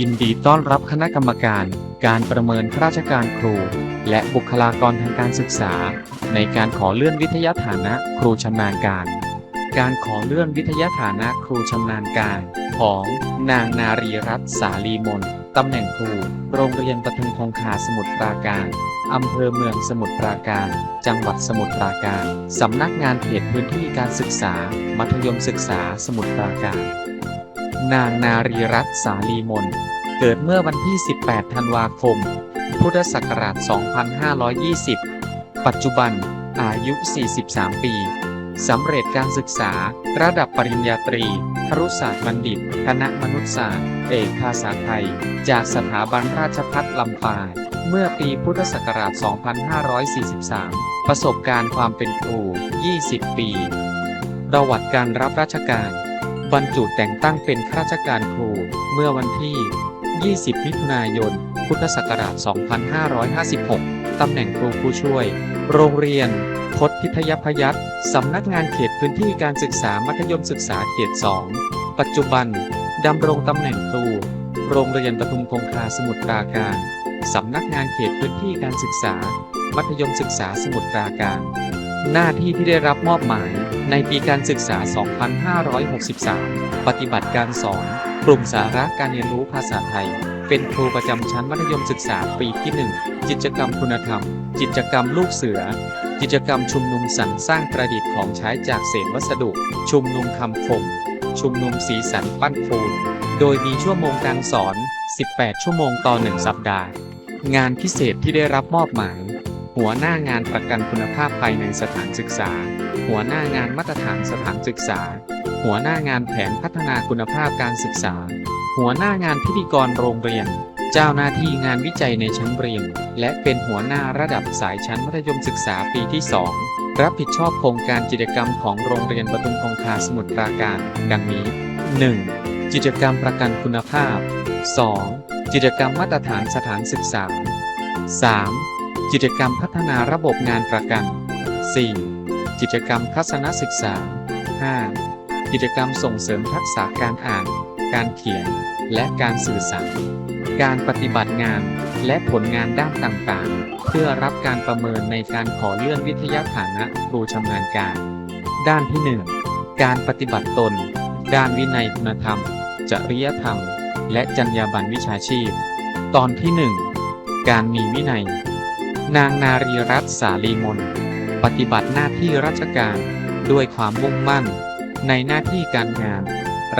ยินดีต้อนรับคณะกรรมการ การประเมินข้าราชการครู และบุคลากรทางการศึกษา ในการขอเลื่อนวิทยาฐานะครูชำนาญการ การขอเลื่อนวิทยาฐานะครูชำนาญการ ของนางนารีรัตน์สาลีมนตำแหน่งครู โรงเรียนปทุมคงคาสมุทรปราการอำเภอเมืองสมุทรปราการ จังหวัดสมุทรปราการ สำนักงานเขตพื้นที่การศึกษา มัธยมศึกษาสมุทรปราการ นางนารีรัตน์สาลีมน เกิดเมื่อวันที่ 18 ธันวาคม พุทธศักราช 2520 ปัจจุบัน อายุ 43 ปี สำเร็จการศึกษา ระดับปริญญาตรี ครุศาสตร์บัณฑิต คณะมนุษยศาสตร์ เอกภาษาไทย จากสถาบันราชภัฏลำปาง เมื่อปีพุทธศักราช 2543 ประสบการณ์ความเป็นครู 20 ปี ประวัติการรับราชการ บรรจุแต่งตั้งเป็นข้าราชการครูเมื่อวันที่ 20 มิถุนายน พุทธศักราช 2556 ตำแหน่งครูผู้ช่วย โรงเรียนพจพิทยพยัคฆ์สำนักงานเขตพื้นที่การศึกษามัธยมศึกษาเขต 2 ปัจจุบัน ดำรงตำแหน่งครู โรงเรียนปทุมคงคาสมุทรปราการ สำนักงานเขตพื้นที่การศึกษา มัธยมศึกษาสมุทรปราการ หน้าที่ที่ได้รับมอบหมาย ในปีการศึกษา 2563 ปฏิบัติการสอน กลุ่มสาระการเรียนรู้ภาษาไทย เป็นครูประจำชั้นมัธยมศึกษาปีที่ 1 กิจกรรมคุณธรรม กิจกรรมลูกเสือ กิจกรรมชุมนุมสรรสร้างประดิษฐ์ของใช้จากเศษวัสดุ ชุมนุมคำคม ชุมนุมสีสันปั้นฟูน โดยมีชั่วโมงการสอน 18 ชั่วโมงต่อ 1 สัปดาห์ งานพิเศษที่ได้รับมอบหมาย หัวหน้างานประกันคุณภาพภายในสถานศึกษา หัวหน้างานมาตรฐานสถานศึกษา หัวหน้างานแผนพัฒนาคุณภาพการศึกษา หัวหน้างานพิธีกรโรงเรียน เจ้าหน้าที่งานวิจัยในชั้นเรียน และเป็นหัวหน้าระดับสายชั้นมัธยมศึกษาปีที่ 2 รับผิดชอบโครงการกิจกรรมของโรงเรียนปทุมคงคาสมุทรปราการ ดังนี้ 1. กิจกรรมประกันคุณภาพ 2. กิจกรรมมาตรฐานสถานศึกษา 3. กิจกรรมพัฒนาระบบงานประกัน 4. กิจกรรมทัศนศึกษา 5. กิจกรรมส่งเสริมทักษะการอ่าน การเขียน และการสื่อสาร การปฏิบัติงานและผลงานด้านต่างๆ เพื่อรับการประเมินในการขอเลื่อนวิทยาฐานะครูชำนาญการ ด้านที่ 1 การปฏิบัติตน ด้านวินัยคุณธรรม จริยธรรม และจรรยาบรรณวิชาชีพ ตอนที่ 1 การมีวินัย นางนารีรัตน์สาลีมน ปฏิบัติหน้าที่ราชการด้วยความมุ่งมั่น ในหน้าที่การงาน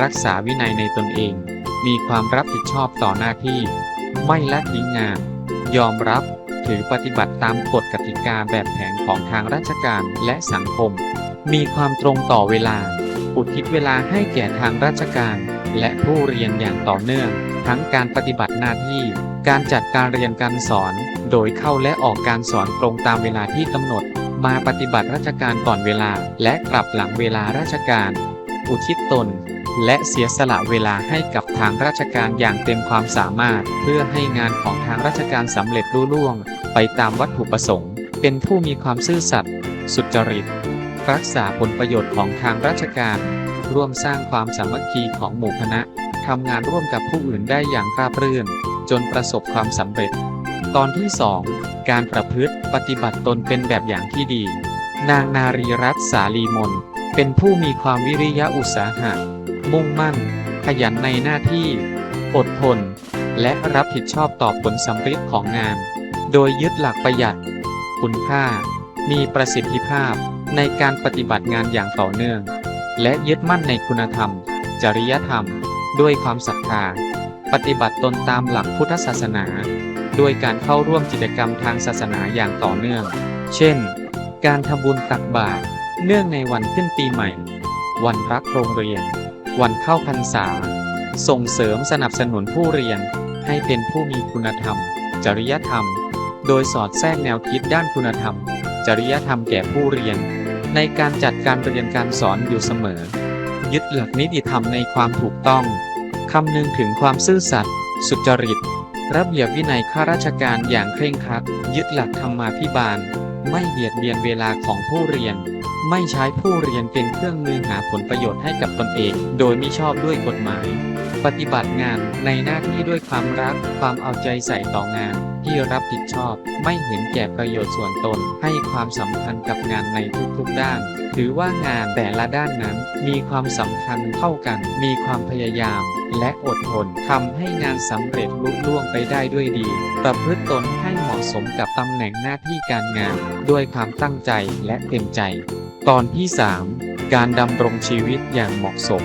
รักษาวินัยในตนเอง มีความรับผิดชอบต่อหน้าที่ ไม่ละทิ้งงาน ยอมรับถือปฏิบัติตามกฎกติกาแบบแผนของทางราชการและสังคม มีความตรงต่อเวลา อุทิศเวลาให้แก่ทางราชการ และผู้เรียนอย่างต่อเนื่อง ทั้งการปฏิบัติหน้าที่ การจัดการเรียนการสอน โดยเข้าและออกการสอนตรงตามเวลาที่กำหนด มาปฏิบัติราชการก่อนเวลา และกลับหลังเวลาราชการ อุทิศตน และเสียสละเวลาให้กับทางราชการอย่างเต็มความสามารถ เพื่อให้งานของทางราชการสำเร็จรุ่ล่วง ไปตามวัตถุประสงค์ เป็นผู้มีความซื่อสัตย์สุจริต รักษาผลประโยชน์ของทางราชการ ร่วมสร้างความสามัคคีของหมู่คณะทำงานร่วมกับผู้อื่นได้อย่างราบรื่น จนประสบความสำเร็จ ตอนที่ 2 การประพฤติปฏิบัติตนเป็นแบบอย่างที่ดี นางนารีรัตน์สาลีมน เป็นผู้มีความวิริยะอุตสาหะ มุ่งมั่น ขยันในหน้าที่ อดทน และรับผิดชอบต่อผลสำเร็จของงาน โดยยึดหลักประหยัด คุณค่า มีประสิทธิภาพในการปฏิบัติงานอย่างต่อเนื่อง และยึดมั่นในคุณธรรม จริยธรรม ด้วยความศรัทธา ปฏิบัติตนตามหลักพุทธศาสนา โดยการเข้าร่วมกิจกรรมทางศาสนาอย่างต่อเนื่อง เช่น การทำบุญตักบาตร เนื่องในวันขึ้นปีใหม่ วันรักโรงเรียน วันเข้าพรรษา ส่งเสริมสนับสนุนผู้เรียน ให้เป็นผู้มีคุณธรรม จริยธรรม โดยสอดแทรกแนวคิดด้านคุณธรรม จริยธรรมแก่ผู้เรียน ในการจัดการเรียนการสอนอยู่เสมอ ยึดหลักนิติธรรมในความถูกต้อง คำนึงถึงความซื่อสัตย์ สุจริต ระเบียบวินัยข้าราชการอย่างเคร่งครัด ยึดหลักธรรมาภิบาล ไม่เบียดเบียนเวลาของผู้เรียน ไม่ใช้ผู้เรียนเป็นเครื่องมือหาผลประโยชน์ให้กับตนเอง โดยมิชอบด้วยกฎหมาย ปฏิบัติงานในหน้าที่ด้วยความรัก ความเอาใจใส่ต่องาน ที่รับผิดชอบ ไม่เห็นแก่ประโยชน์ส่วนตน ให้ความสำคัญกับงานในทุกๆด้าน ถือว่างานแต่ละด้านนั้น มีความสำคัญเท่ากัน มีความพยายาม และอดทนทำให้งานสำเร็จลุล่วงไปได้ด้วยดี ประพฤติตนให้เหมาะสมกับตำแหน่งหน้าที่การงาน ด้วยความตั้งใจและเต็มใจ ตอนที่ 3 การดำรงชีวิตอย่างเหมาะสม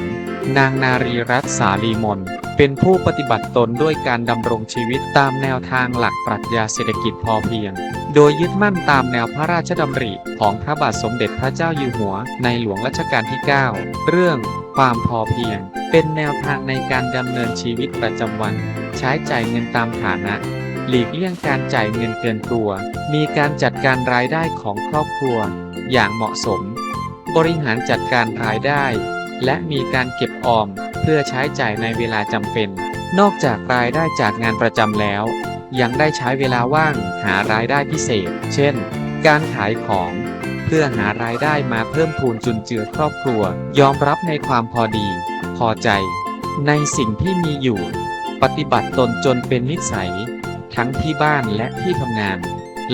นางนารีรัตน์สาลีมน เป็นผู้ปฏิบัติตนด้วยการดำรงชีวิตตามแนวทางหลักปรัชญาเศรษฐกิจพอเพียง โดยยึดมั่นตามแนวพระราชดำริของพระบาทสมเด็จพระเจ้าอยู่หัวในหลวงรัชกาลที่ 9 เรื่องความพอเพียง เป็นแนวทางในการดำเนินชีวิตประจำวัน ใช้จ่ายเงินตามฐานะหลีกเลี่ยงการจ่ายเงินเกินตัว มีการจัดการรายได้ของครอบครัว อย่างเหมาะสม บริหารจัดการรายได้ และมีการเก็บออมเพื่อใช้จ่ายในเวลาจำเป็น นอกจากรายได้จากงานประจำแล้ว ยังได้ใช้เวลาว่างหารายได้พิเศษ เช่น การขายของ เพื่อหารายได้มาเพิ่มพูนจุนเจือครอบครัว ยอมรับในความพอดี พอใจ ในสิ่งที่มีอยู่ ปฏิบัติตนจนเป็นนิสัย ทั้งที่บ้านและที่ทำงาน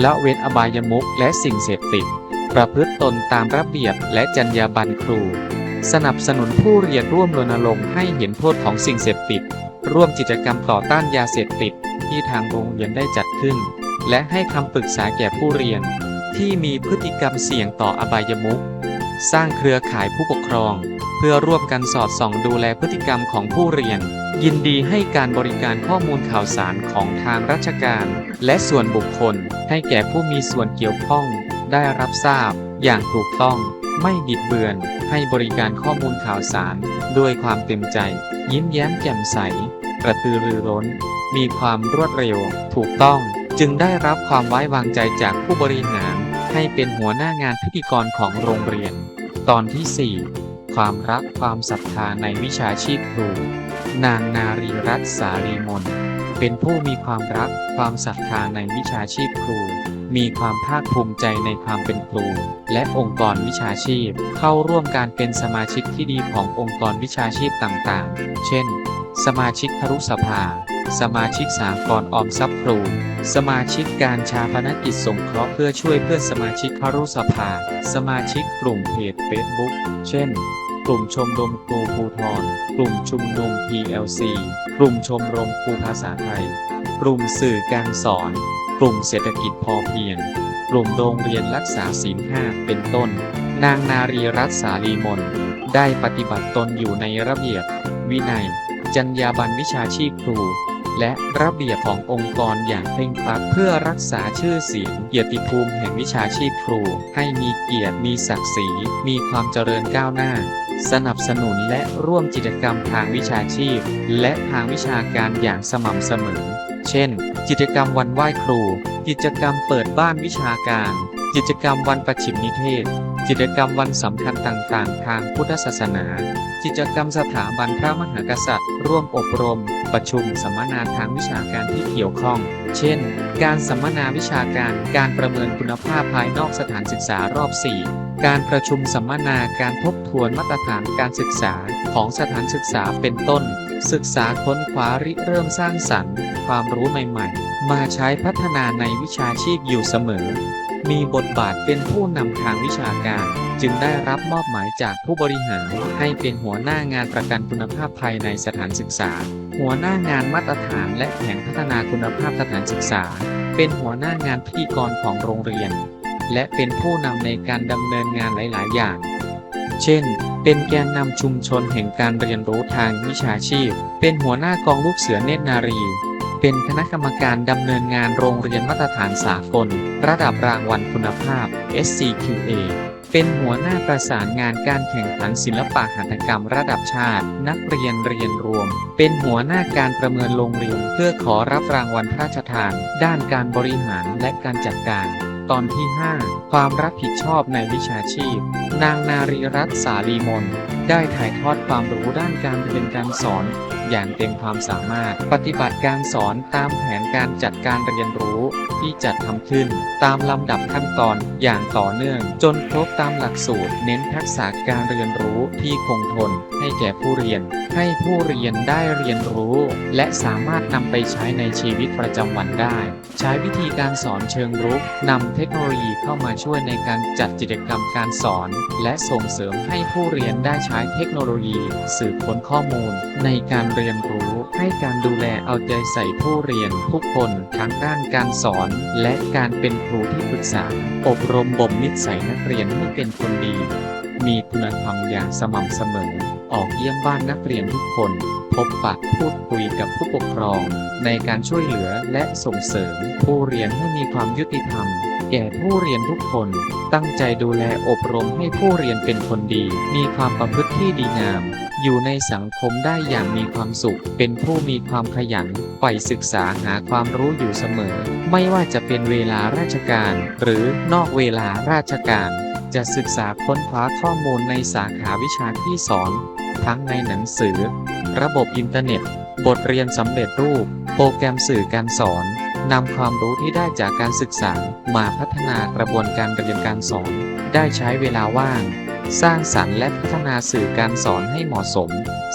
ละเว้นอบายมุขและสิ่งเสพติด ประพฤติตนตามระเบียบและจรรยาบรรณครู สนับสนุนผู้เรียนร่วมรณรงค์ให้เห็นโทษของสิ่งเสพติด ร่วมกิจกรรมต่อต้านยาเสพติด ที่ทางโรงเรียนได้จัดขึ้น และให้คำปรึกษาแก่ผู้เรียน ที่มีพฤติกรรมเสี่ยงต่ออบายมุขสร้างเครือข่ายผู้ปกครอง เพื่อร่วมกันสอดส่องดูแลพฤติกรรมของผู้เรียน ยินดีให้การบริการข้อมูลข่าวสารของทางราชการ และส่วนบุคคล ให้แก่ผู้มีส่วนเกี่ยวข้อง ได้รับทราบอย่างถูกต้อง ไม่บิดเบือน ให้บริการข้อมูลข่าวสาร ด้วยความเต็มใจ ยิ้มแย้มแจ่มใส กระตือรือร้น มีความรวดเร็ว ถูกต้อง จึงได้รับความไว้วางใจจากผู้บริหาร ให้เป็นหัวหน้างานพิธีกรของโรงเรียน ตอนที่ 4 ความรักความศรัทธาในวิชาชีพครู นางนารีรัตน์สาลีมนเป็นผู้มีความรักความศรัทธาในวิชาชีพครู มีความภาคภูมิใจในความเป็นครู และองค์กรวิชาชีพ เข้าร่วมการเป็นสมาชิกที่ดีขององค์กรวิชาชีพต่างๆ เช่น สมาชิกครุสภา สมาชิกสากลออมทรัพย์ครู สมาชิกการชาพนกิจสงเคราะห์เพื่อช่วยเพื่อนสมาชิกครุสภา สมาชิกกลุ่มเพจเฟซบุ๊กเช่น กลุ่มชมรมครูภูทรกลุ่มชุมนุม PLC กลุ่มชมรมครูภาษาไทย กลุ่มสื่อการสอน กลุ่มเศรษฐกิจพอเพียง กลุ่มโรงเรียนรักษาศีลห้าเป็นต้น นางนารีรัตสาลีมนได้ปฏิบัติตนอยู่ในระเบียบ วินัย จรรยาบรรณวิชาชีพครู และระเบียบขององค์กรอย่างเคร่งครัดเพื่อรักษาชื่อเสียงเกียรติภูมิแห่งวิชาชีพครู ให้มีเกียรติมีศักดิ์ศรีมีความเจริญก้าวหน้า สนับสนุนและร่วมกิจกรรมทางวิชาชีพ และทางวิชาการอย่างสม่ำเสมอ เช่น กิจกรรมวันไหว้ครู กิจกรรมเปิดบ้านวิชาการ กิจกรรมวันประชิมนิเทศ กิจกรรมวันสำคัญต่างๆ ทางพุทธศาสนา กิจกรรมสถาบันพระมหากษัตริย์ ร่วมอบรม ประชุมสัมมนาทางวิชาการที่เกี่ยวข้อง เช่น การสัมมนาวิชาการ การประเมินคุณภาพภายนอกสถานศึกษารอบ 4 การประชุมสัมมนาการทบทวนมาตรฐานการศึกษาของสถานศึกษาเป็นต้น ศึกษาค้นคว้าริเริ่มสร้างสรรค์ ความรู้ใหม่ ๆ มาใช้พัฒนาในวิชาชีพอยู่เสมอ มีบทบาทเป็นผู้นำทางวิชาการ จึงได้รับมอบหมายจากผู้บริหารให้เป็นหัวหน้างานประกันคุณภาพภายในสถานศึกษา หัวหน้างานมาตรฐานและแผนพัฒนาคุณภาพสถานศึกษา เป็นหัวหน้างานพิธีกรของโรงเรียน และเป็นผู้นำในการดำเนินงานหลาย ๆ อย่าง เช่นเป็นแกนนำชุมชนแห่งการเรียนรู้ทางวิชาชีพ เป็นหัวหน้ากองลูกเสือเนตรนารี เป็นคณะกรรมการดำเนินงานโรงเรียนมาตรฐานสากล ระดับรางวัลคุณภาพ SCQA เป็นหัวหน้าประสานงานการแข่งขันศิลปะหัตถกรรมระดับชาติ นักเรียนเรียนรวม เป็นหัวหน้าการประเมินโรงเรียนเพื่อขอรับรางวัลพระราชทาน ด้านการบริหารและการจัดการ ตอนที่ 5 ความรับผิดชอบในวิชาชีพ นางนารีรัตน์สาลีมน ได้ถ่ายทอดความรู้ด้านการเรียนการสอน อย่างเต็มความสามารถ ปฏิบัติการสอนตามแผนการจัดการเรียนรู้ที่จัดทำขึ้น ตามลำดับขั้นตอนอย่างต่อเนื่อง จนครบตามหลักสูตร เน้นทักษะการเรียนรู้ที่คงทน ให้แก่ผู้เรียน ให้ผู้เรียนได้เรียนรู้ และสามารถนำไปใช้ในชีวิตประจำวันได้ ใช้วิธีการสอนเชิงรุกนำเทคโนโลยีเข้ามาช่วยในการจัดกิจกรรมการสอน และส่งเสริมให้ผู้เรียนได้ใช้เทคโนโลยี สืบค้นข้อมูล ในการเรียนรู้ ให้การดูแลเอาใจใส่ผู้เรียนทุกคนทั้งด้านการสอน และการเป็นครูที่ปรึกษา อบรมบ่มนิสัยนักเรียนให้เป็นคนดี มีคุณธรรมอย่างสม่ำเสมอ ออกเยี่ยมบ้านนักเรียนทุกคน พบปะพูดคุยกับผู้ปกครอง ในการช่วยเหลือและส่งเสริม ผู้เรียนให้มีความยุติธรรมแก่ผู้เรียนทุกคน ตั้งใจดูแลอบรมให้ผู้เรียนเป็นคนดี มีความประพฤติที่ดีงาม อยู่ในสังคมได้อย่างมีความสุข เป็นผู้มีความขยันใฝ่ศึกษาหาความรู้อยู่เสมอ ไม่ว่าจะเป็นเวลาราชการ หรือนอกเวลาราชการ จะศึกษาค้นคว้าข้อมูลในสาขาวิชาที่สอนทั้งในหนังสือ ระบบอินเทอร์เน็ต บทเรียนสำเร็จรูป โปรแกรมสื่อการสอนนำความรู้ที่ได้จากการศึกษามาพัฒนากระบวนการเรียนการสอน ได้ใช้เวลาว่าง สร้างสรรค์และพัฒนาสื่อการสอนให้เหมาะสม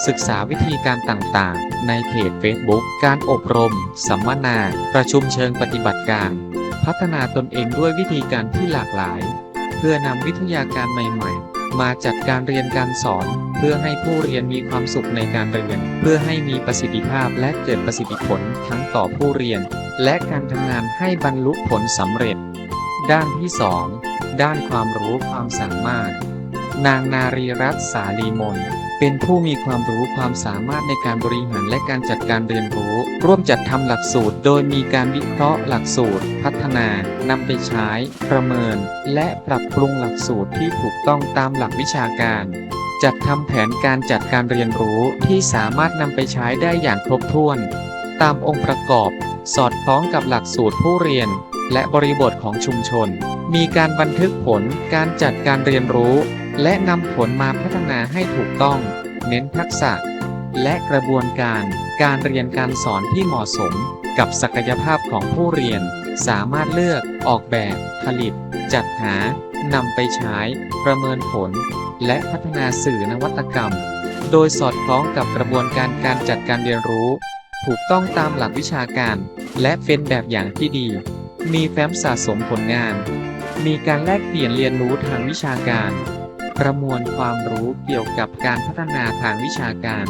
ศึกษาวิธีการต่างๆ ในเพจ Facebook การอบรม สัมมนา ประชุมเชิงปฏิบัติการ พัฒนาตนเองด้วยวิธีการที่หลากหลาย เพื่อนำวิทยาการใหม่ๆ มาจัดการเรียนการสอน เพื่อให้ผู้เรียนมีความสุขในการเรียน เพื่อให้มีประสิทธิภาพและเกิดประสิทธิผลทั้งต่อผู้เรียน และการทำงานให้บรรลุผลสำเร็จ ด้านที่ 2 ด้านความรู้ความสามารถ นางนารีรัตน์สาลีมน เป็นผู้มีความรู้ความสามารถในการบริหารและการจัดการเรียนรู้ ร่วมจัดทำหลักสูตร โดยมีการวิเคราะห์หลักสูตร พัฒนานำไปใช้ ประเมิน และปรับปรุงหลักสูตรที่ถูกต้องตามหลักวิชาการ จัดทำแผนการจัดการเรียนรู้ที่สามารถนำไปใช้ได้อย่างครบถ้วน ตามองค์ประกอบ สอดคล้องกับหลักสูตรผู้เรียน และบริบทของชุมชน มีการบันทึกผลการจัดการเรียนรู้ และนำผลมาพัฒนาให้ถูกต้อง เน้นทักษะ และกระบวนการการเรียนการสอนที่เหมาะสม กับศักยภาพของผู้เรียน สามารถเลือกออกแบบ ผลิต จัดหานำไปใช้ ประเมินผล และพัฒนาสื่อนวัตกรรม โดยสอดคล้องกับกระบวนการการจัดการเรียนรู้ ถูกต้องตามหลักวิชาการ และเป็นแบบอย่างที่ดี มีแฟ้มสะสมผลงาน มีการแลกเปลี่ยนเรียนรู้ทางวิชาการ ประมวลความรู้เกี่ยวกับการพัฒนาทางวิชาการ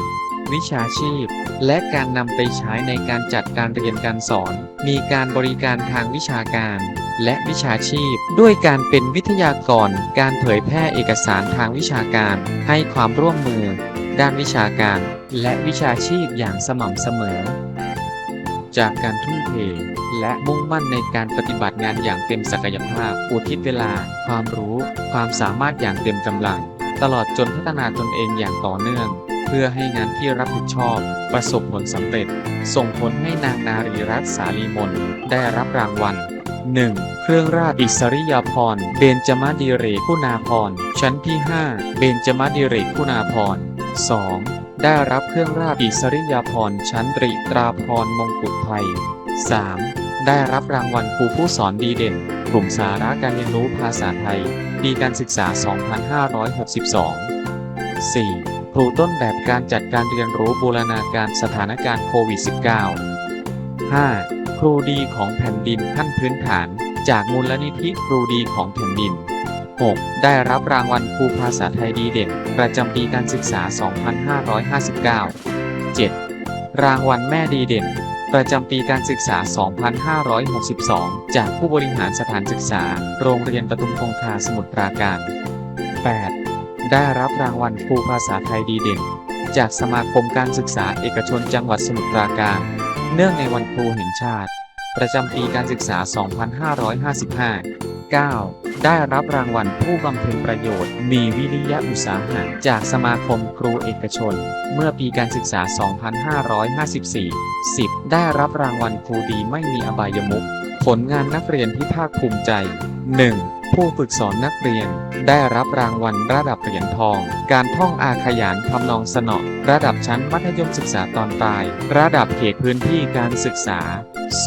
วิชาชีพ และการนำไปใช้ในการจัดการเรียนการสอน มีการบริการทางวิชาการ และวิชาชีพ ด้วยการเป็นวิทยากร การเผยแพร่เอกสารทางวิชาการ ให้ความร่วมมือ ด้านวิชาการ และวิชาชีพอย่างสม่ำเสมอ จากการทุ่มเท และมุ่งมั่นในการปฏิบัติงานอย่างเต็มศักยภาพ อุทิศเวลา ความรู้ ความสามารถอย่างเต็มกำลัง ตลอดจนพัฒนาตนเองอย่างต่อเนื่อง เพื่อให้งานที่รับผิดชอบ ประสบผลสำเร็จ ส่งผลให้นางนารีรัตน์สาลีมนได้รับรางวัล 1. เครื่องราชอิสริยาภรณ์เบญจมาดิเรกคุณาภรณ์ชั้นที่ 5 เบญจมาดิเรกคุณาภรณ์ 2. ได้รับเครื่องราชอิสริยาภรณ์ชั้นตรีตราภรณ์มงกุฎไทย 3. ได้รับรางวัลครูผู้สอนดีเด่น กลุ่มสาระการเรียนรู้ภาษาไทย ปีการศึกษา 2562 4. ครูต้นแบบการจัดการเรียนรู้บูรณาการสถานการณ์โควิด -19 5. ครูดีของแผ่นดินขั้นพื้นฐาน จากมูลนิธิครูดีของแผ่นดิน 6. ได้รับรางวัลครูภาษาไทยดีเด่น ประจำปีการศึกษา 2559 7. รางวัลแม่ดีเด่น ประจำปีการศึกษา 2562 จากผู้บริหารสถานศึกษา โรงเรียนปทุมคงคาสมุทรปราการ 8. ได้รับรางวัลครูภาษาไทยดีเด่น จากสมาคมการศึกษาเอกชนจังหวัดสมุทรปราการ เนื่องในวันครูแห่งชาติ ประจำปีการศึกษา 2555 9. ได้รับรางวัลผู้บำเพ็ญประโยชน์ มีวิริยะอุตสาหะจากสมาคมครูเอกชน เมื่อปีการศึกษา 2554 10. ได้รับรางวัลครูดีไม่มีอบายมุขผลงานนักเรียนที่ภาคภูมิใจ 1. ผู้ฝึกสอนนักเรียน ได้รับรางวัลระดับเหรียญทอง การท่องอาขยานทำนองสนอระดับชั้นมัธยมศึกษาตอนปลาย ระดับเขตพื้นที่การศึกษา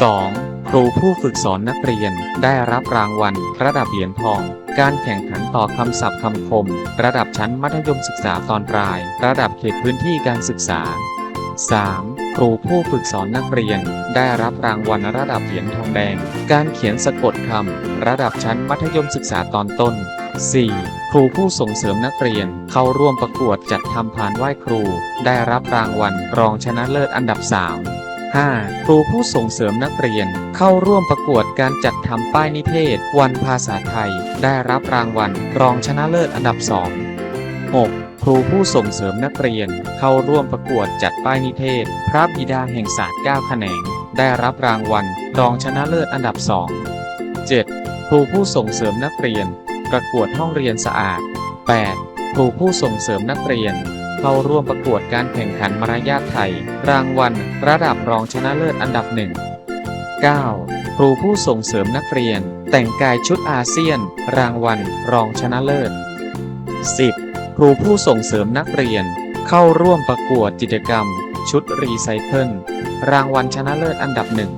2. ครูผู้ฝึกสอนนักเรียน ได้รับรางวัลระดับเหรียญทอง การแข่งขันต่อคำศัพท์คำคม ระดับชั้นมัธยมศึกษาตอนปลาย ระดับเขตพื้นที่การศึกษา 3. ครูผู้ฝึกสอนนักเรียน ได้รับรางวัลระดับเหรียญทองแดง การเขียนสะกดคำระดับชั้นมัธยมศึกษาตอนต้น 4. ครูผู้ส่งเสริมนักเรียนเข้าร่วมประกวดจัดทำพานไหว้ครู ได้รับรางวัลรองชนะเลิศอันดับ 3 5. ครูผู้ส่งเสริมนักเรียน เข้าร่วมประกวดการจัดทำป้ายนิเทศ วันภาษาไทย ได้รับรางวัลรองชนะเลิศอันดับ 2 6. ครูผู้ส่งเสริมนักเรียนเข้าร่วมประกวดจัดป้ายนิเทศ พระบิดาแห่งศาสตร์9แขนง ได้รับรางวัลรองชนะเลิศอันดับ 2 7. ครูผู้ส่งเสริมนักเรียน ประกวดห้องเรียนสะอาด 8. ครูผู้ส่งเสริมนักเรียน เข้าร่วมประกวดการแข่งขันมารยาทไทย รางวัลระดับรองชนะเลิศอันดับหนึ่ง 9. ครูผู้ส่งเสริมนักเรียน แต่งกายชุดอาเซียน รางวัลรองชนะเลิศ 10. ครูผู้ส่งเสริมนักเรียน เข้าร่วมประกวดกิจกรรม ชุดรีไซเคิลรางวัลชนะเลิศอันดับหนึ่ง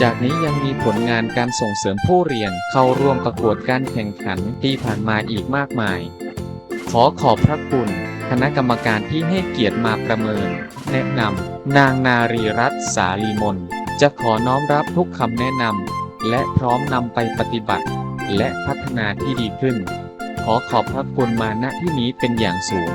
จากนี้ยังมีผลงานการส่งเสริมผู้เรียนเข้าร่วมประกวดการแข่งขันที่ผ่านมาอีกมากมาย ขอขอบพระคุณ คณะกรรมการที่ให้เกียรติมาประเมิน แนะนำนางนารีรัตน์สาลีมนจะขอน้อมรับทุกคำแนะนำและพร้อมนำไปปฏิบัติ และพัฒนาที่ดีขึ้น ขอขอบพระคุณมาณที่นี้เป็นอย่างสูง